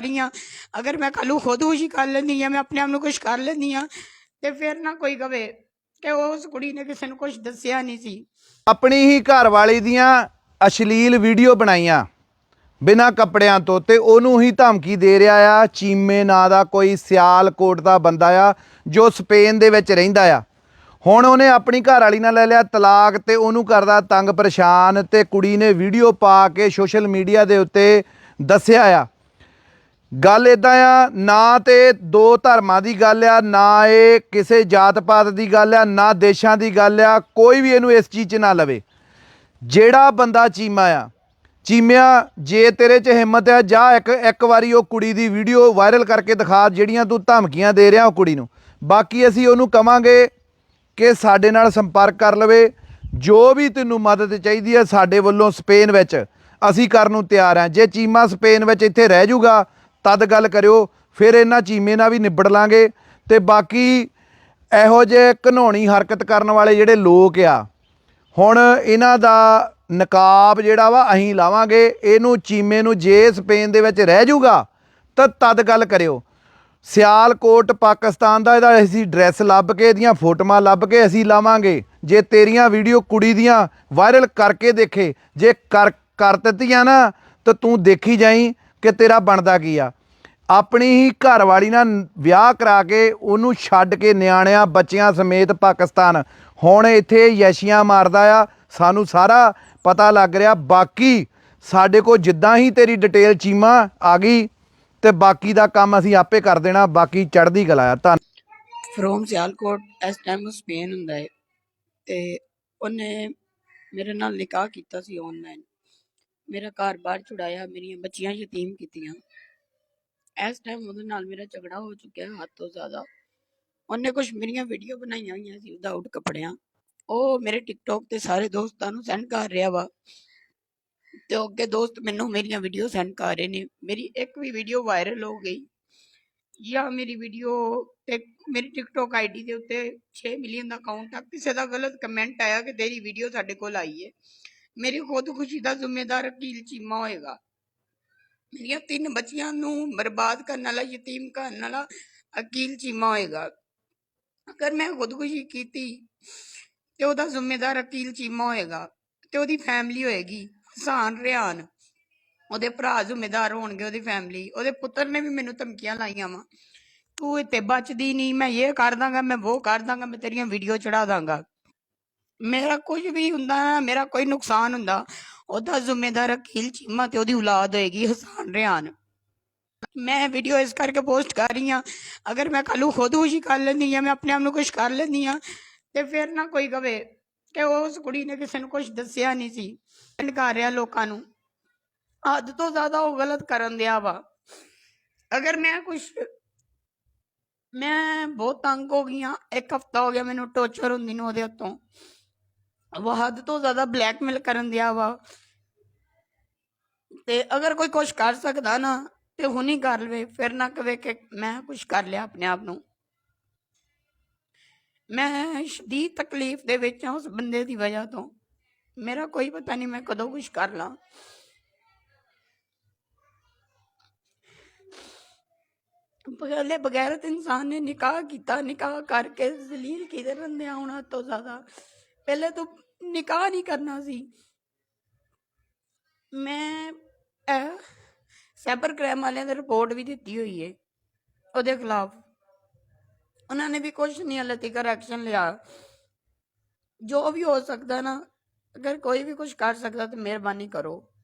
ਰਹੀ ਹਾਂ। ਅਗਰ ਮੈਂ ਕੱਲੂ ਖੁਦਕੁਸ਼ੀ ਕਰ ਲੈਂਦੀ ਆ ਮੈਂ ਆਪਣੇ ਆਪ ਨੂੰ ਕੁਝ ਕਰ ਲੈਂਦੀ ਹਾਂ, ਤੇ ਫਿਰ ਨਾ ਕੋਈ ਕਵੇ ਕਿ ਉਸ ਕੁੜੀ ਨੇ ਕਿਸੇ ਨੂੰ ਕੁਝ ਦੱਸਿਆ ਨਹੀਂ ਸੀ। ਆਪਣੀ ਹੀ ਘਰ ਵਾਲੀ ਦੀਆਂ ਅਸ਼ਲੀਲ ਵੀਡੀਓ ਬਣਾਈਆਂ ਬਿਨਾਂ ਕੱਪੜਿਆਂ ਤੋਂ ਤੇ ਉਹਨੂੰ ਹੀ ਧਮਕੀ ਦੇ ਰਿਹਾ ਆ। ਚੀਮੇ ਨਾਂ ਦਾ ਕੋਈ ਸਿਆਲਕੋਟ ਦਾ ਬੰਦਾ ਆ ਜੋ ਸਪੇਨ ਦੇ ਵਿੱਚ ਰਹਿੰਦਾ ਆ। ਹੁਣ ਉਹਨੇ ਆਪਣੀ ਘਰ ਵਾਲੀ ਨਾਲ ਲੈ ਲਿਆ ਤਲਾਕ ਤੇ ਉਹਨੂੰ ਕਰਦਾ ਤੰਗ ਪਰੇਸ਼ਾਨ ਤੇ ਕੁੜੀ ਨੇ ਵੀਡੀਓ ਪਾ ਕੇ ਸੋਸ਼ਲ ਮੀਡੀਆ ਦੇ ਉੱਤੇ ਦੱਸਿਆ ਆ। ਗੱਲ ਇਦਾਂ ਆ, ਨਾ ਤੇ ਦੋ ਧਰਮਾਂ ਦੀ ਗੱਲ ਆ, ਨਾ ਇਹ ਕਿਸੇ ਜਾਤ ਪਾਤ ਦੀ ਗੱਲ ਆ, ਨਾ ਦੇਸ਼ਾਂ ਦੀ ਗੱਲ ਆ, ਕੋਈ ਵੀ ਇਹਨੂੰ ਇਸ ਚੀਜ਼ 'ਚ ਨਾ ਲਵੇ। ਜਿਹੜਾ ਬੰਦਾ ਚੀਮਾ ਆ, ਚੀਮਿਆ, ਜੇ ਤੇਰੇ 'ਚ ਹਿੰਮਤ ਆ, ਜਾ ਇੱਕ ਇੱਕ ਵਾਰੀ ਉਹ ਕੁੜੀ ਦੀ ਵੀਡੀਓ ਵਾਇਰਲ ਕਰਕੇ ਦਿਖਾ, ਜਿਹੜੀਆਂ ਤੂੰ ਧਮਕੀਆਂ ਦੇ ਰਿਹਾ ਉਹ ਕੁੜੀ ਨੂੰ। ਬਾਕੀ ਅਸੀਂ ਉਹਨੂੰ ਕਵਾਂਗੇ ਕਿ ਸਾਡੇ ਨਾਲ ਸੰਪਰਕ ਕਰ ਲਵੇ, ਜੋ ਵੀ ਤੈਨੂੰ ਮਦਦ ਚਾਹੀਦੀ ਹੈ ਸਾਡੇ ਵੱਲੋਂ ਸਪੇਨ ਵਿੱਚ, ਅਸੀਂ ਕਰਨ ਨੂੰ ਤਿਆਰ ਹਾਂ ਜੇ ਚੀਮਾ ਸਪੇਨ ਵਿੱਚ ਇੱਥੇ ਰਹਿ ਜਾਊਗਾ ਤਦ ਗੱਲ ਕਰਿਓ, ਫਿਰ ਇਹਨਾਂ ਚੀਮੇ ਨਾਲ ਵੀ ਨਿਬੜ ਲਾਂਗੇ। ਤੇ ਬਾਕੀ ਇਹੋ ਜਿਹੇ ਘਨੌਣੀ ਹਰਕਤ ਕਰਨ ਵਾਲੇ ਜਿਹੜੇ ਲੋਕ ਆ, ਹੁਣ ਇਹਨਾਂ ਦਾ ਨਕਾਬ ਜਿਹੜਾ ਵਾ ਅਸੀਂ ਲਾਵਾਂਗੇ, ਇਹਨੂੰ ਚੀਮੇ ਨੂੰ ਜੇ ਸਪੇਨ ਦੇ ਵਿੱਚ ਰਹਿ ਜਾਊਗਾ, ਤਾਂ ਤਦ ਗੱਲ ਕਰਿਓ। ਸਿਆਲਕੋਟ ਪਾਕਿਸਤਾਨ ਦਾ ਇਹਦਾ ਅਸੀਂ ਡਰੈਸ ਲੱਭ ਕੇ, ਇਹਦੀਆਂ ਫੋਟੋਆਂ ਲੱਭ ਕੇ ਅਸੀਂ ਲਾਵਾਂਗੇ। ਜੇ ਤੇਰੀਆਂ ਵੀਡੀਓ ਕੁੜੀ ਦੀਆਂ ਵਾਇਰਲ ਕਰਕੇ ਦੇਖੇ, ਜੇ ਕਰ ਕਰ ਦਿੱਤੀਆਂ ਨਾ, ਤਾਂ ਤੂੰ ਦੇਖੀ ਜਾਈ ਕਿ ਤੇਰਾ ਬਣਦਾ ਕੀ ਆ। ਆਪਣੀ ਹੀ ਘਰਵਾਲੀ ਨਾਲ ਵਿਆਹ ਕਰਾ ਕੇ ਉਹਨੂੰ ਛੱਡ ਕੇ ਨਿਆਣਿਆਂ, ਬੱਚਿਆਂ ਸਮੇਤ ਪਾਕਿਸਤਾਨ। ਹੁਣ ਇੱਥੇ ਯਸ਼ੀਆਂ ਮਾਰਦਾ ਆ। ਸਾਨੂੰ ਸਾਰਾ ਪਤਾ ਲੱਗ ਰਿਹਾ। ਬਾਕੀ ਸਾਡੇ ਕੋਲ ਜਿੱਦਾਂ ਹੀ ਤੇਰੀ ਡਿਟੇਲ ਚੀਮਾ ਆ ਗਈ ਤੇ ਬਾਕੀ ਦਾ ਕੰਮ ਅਸੀਂ ਆਪੇ ਕਰ ਦੇਣਾ। ਬਾਕੀ ਚੜ੍ਹਦੀ ਕਲਾ ਆ। ਧੰਨ ਫਰੋਮ ਸਿਆਲਕੋਟ, ਇਸ ਟਾਈਮ ਸਪੇਨ ਹੁੰਦਾ ਹੈ ਤੇ ਉਹਨੇ ਮੇਰੇ ਨਾਲ ਨਿਕਾਹ ਕੀਤਾ ਸੀ ਆਨਲਾਈਨ ਮੇਰਾ ਘਰ-ਬਾਰ ਛੁਡਾਇਆ, ਮੇਰੀਆਂ ਬੱਚੀਆਂ ਯਤੀਮ ਕੀਤੀਆਂ। ਇਸ ਟਾਈਮ ਉਹਦੇ ਨਾਲ ਮੇਰਾ ਝਗੜਾ ਹੋ ਚੁੱਕਿਆ ਹੱਦ ਤੋਂ ਜ਼ਿਆਦਾ। ਉਹਨੇ ਕੁਝ ਮੇਰੀਆਂ ਵੀਡੀਓ ਬਣਾਈਆਂ ਹੋਈਆਂ ਸੀ ਵਿਦਆਊਟ ਕੱਪੜਿਆਂ। ਉਹ ਮੇਰੇ ਟਿਕਟੌਕ ਤੇ ਸਾਰੇ ਦੋਸਤਾਂ ਨੂੰ ਸੈਂਡ ਕਰ ਰਿਹਾ ਵਾ। ਤੇ ਅੱਗੇ ਦੋਸਤ ਮੈਨੂੰ ਮੇਰੀਆਂ ਵੀਡੀਓ ਸੈਂਡ ਕਰ ਰਹੇ ਨੇ। ਮੇਰੀ ਇੱਕ ਵੀ ਵੀਡੀਓ ਵਾਇਰਲ ਹੋ ਗਈ। ਜਾਂ ਮੇਰੀ ਵੀਡੀਓ ਤੇ ਮੇਰੀ ਟਿਕਟੋਕ ਆਈਡੀ ਦੇ ਉੱਤੇ 6 ਮਿਲੀਅਨ ਦਾ ਅਕਾਊਂਟ ਆ। ਕਿਸੇ ਦਾ ਗਲਤ ਕਮੈਂਟ ਆਇਆ ਕਿ ਤੇਰੀ ਵੀਡੀਓ ਸਾਡੇ ਕੋਲ ਆਈ ਹੈ। ਮੇਰੀ ਖੁਦਕੁਸ਼ੀ ਦਾ ਜ਼ਿੰਮੇਦਾਰ ਅਕੀਲ ਚੀਮਾ ਹੋਏਗਾ। ਮੇਰੀਆਂ ਤਿੰਨ ਬੱਚੀਆਂ ਨੂੰ ਬਰਬਾਦ ਕਰਨ ਵਾਲਾ, ਯਤੀਮ ਕਰਨ ਵਾਲਾ ਅਕੀਲ ਚੀਮਾ ਹੋਏਗਾ। ਅਗਰ ਮੈਂ ਖੁਦਕੁਸ਼ੀ ਕੀਤੀ ਤੇ ਉਹਦਾ ਜ਼ਿੰਮੇਦਾਰ ਵਕੀਲ ਚੀਮਾ ਹੋਏਗਾ ਤੇ ਉਹਦੀ ਫੈਮਿਲੀ ਹੋਏਗੀ ਹਸਾਨ ਰਿਆਨ, ਉਹਦੇ ਭਰਾ ਜ਼ਿੰਮੇਦਾਰ ਹੋਣਗੇ ਉਹਦੀ ਫੈਮਿਲੀ ਉਹਦੇ ਪੁੱਤਰ ਨੇ ਵੀ ਮੈਨੂੰ ਧਮਕੀਆਂ ਲਾਈਆਂ ਵਾ। ਤੂੰ ਇੱਥੇ ਬਚਦੀ ਨਹੀਂ, ਮੈਂ ਇਹ ਕਰ ਦਾਂਗਾ, ਮੈਂ ਉਹ ਕਰ ਦਾਂਗਾ, ਮੈਂ ਤੇਰੀਆਂ ਵੀਡੀਓ ਚੜਾ ਦਾਂਗਾ। ਮੇਰਾ ਕੁਝ ਵੀ ਹੁੰਦਾ, ਮੇਰਾ ਕੋਈ ਨੁਕਸਾਨ ਹੁੰਦਾ ਉਹਦਾ ਜ਼ਿੰਮੇਦਾਰ ਅਕੀਲ ਚੀਮਾ ਤੇ ਉਹਦੀ ਔਲਾਦ ਹੋਏਗੀ ਹਸਾਨ ਰਿਆਨ। ਮੈਂ ਵੀਡੀਓ ਇਸ ਕਰਕੇ ਪੋਸਟ ਕਰ ਰਹੀ ਹਾਂ, ਅਗਰ ਮੈਂ ਕੱਲੂ ਖੁਦਕੁਸ਼ੀ ਕਰ ਲੈਂਦੀ ਆ ਮੈਂ ਆਪਣੇ ਆਪ ਨੂੰ ਕੁਝ ਕਰ ਲੈਂਦੀ ਆ ਤੇ ਫਿਰ ਨਾ ਕੋਈ ਕਵੇ ਕਿ ਉਸ ਕੁੜੀ ਨੇ ਕਿਸੇ ਨੂੰ ਕੁਝ ਦੱਸਿਆ ਨਹੀਂ ਸੀ। ਸੈਂਡ ਰਿਹਾ ਲੋਕਾਂ ਨੂੰ। ਹੱਦ ਤੋਂ ਜ਼ਿਆਦਾ ਉਹ ਗਲਤ ਕਰਨ ਦਿਆ ਵਾ। ਅਗਰ ਮੈਂ ਕੁਝ ਮੈਂ ਬਹੁਤ ਤੰਗ ਹੋ ਗਈ ਹਾਂ। ਇੱਕ ਹਫਤਾ ਹੋ ਗਿਆ ਮੈਨੂੰ ਟੌਰਚਰ ਹੁੰਦੀ ਨੂੰ ਉਹਦੇ ਹੱਥੋਂ ਉਹ ਹੱਦ ਤੋਂ ਜ਼ਿਆਦਾ ਬਲੈਕਮੇਲ ਕਰਨ ਦਿਆ ਵਾ ਤੇ ਅਗਰ ਕੋਈ ਕੁਝ ਕਰ ਸਕਦਾ ਨਾ ਤੇ ਹੁਣੀ ਕਰ ਲਵੇ ਫਿਰ ਨਾ ਕਵੇ ਕਿ ਮੈਂ ਕੁਝ ਕਰ ਲਿਆ ਆਪਣੇ ਆਪ ਨੂੰ ਮੈਂ ਸ਼ਦੀਦ ਤਕਲੀਫ ਦੇ ਵਿੱਚ ਹਾਂ ਉਸ ਬੰਦੇ ਦੀ ਵਜ੍ਹਾ ਤੋਂ ਮੇਰਾ ਕੋਈ ਪਤਾ ਨਹੀਂ ਮੈਂ ਕਦੋਂ ਕੁਝ ਕਰ ਲਾਂ ਪਹਿਲੇ ਬਗੈਰਤ ਇਨਸਾਨ ਨੇ ਨਿਕਾਹ ਕੀਤਾ ਨਿਕਾਹ ਕਰਕੇ ਜ਼ਲੀਲ ਕਿਤੇ ਰੰਦੇ ਆਉਣਾ ਤੋਂ ਜ਼ਿਆਦਾ ਪਹਿਲੇ ਤੂੰ ਨਿਕਾਹ ਨਹੀਂ ਕਰਨਾ ਸੀ। ਮੈਂ ਇਹ ਸਾਈਬਰ ਕ੍ਰਾਈਮ ਵਾਲਿਆਂ ਦੀ ਰਿਪੋਰਟ ਵੀ ਦਿੱਤੀ ਹੋਈ ਹੈ ਉਹਦੇ ਖਿਲਾਫ। ਉਹਨਾਂ ਨੇ ਵੀ ਕੁਝ ਨਹੀਂ ਹਾਲੇ ਤੱਕ ਐਕਸ਼ਨ ਲਿਆ। ਜੋ ਵੀ ਹੋ ਸਕਦਾ ਨਾ, ਅਗਰ ਕੋਈ ਵੀ ਕੁਝ ਕਰ ਸਕਦਾ ਤਾਂ ਮਿਹਰਬਾਨੀ ਕਰੋ।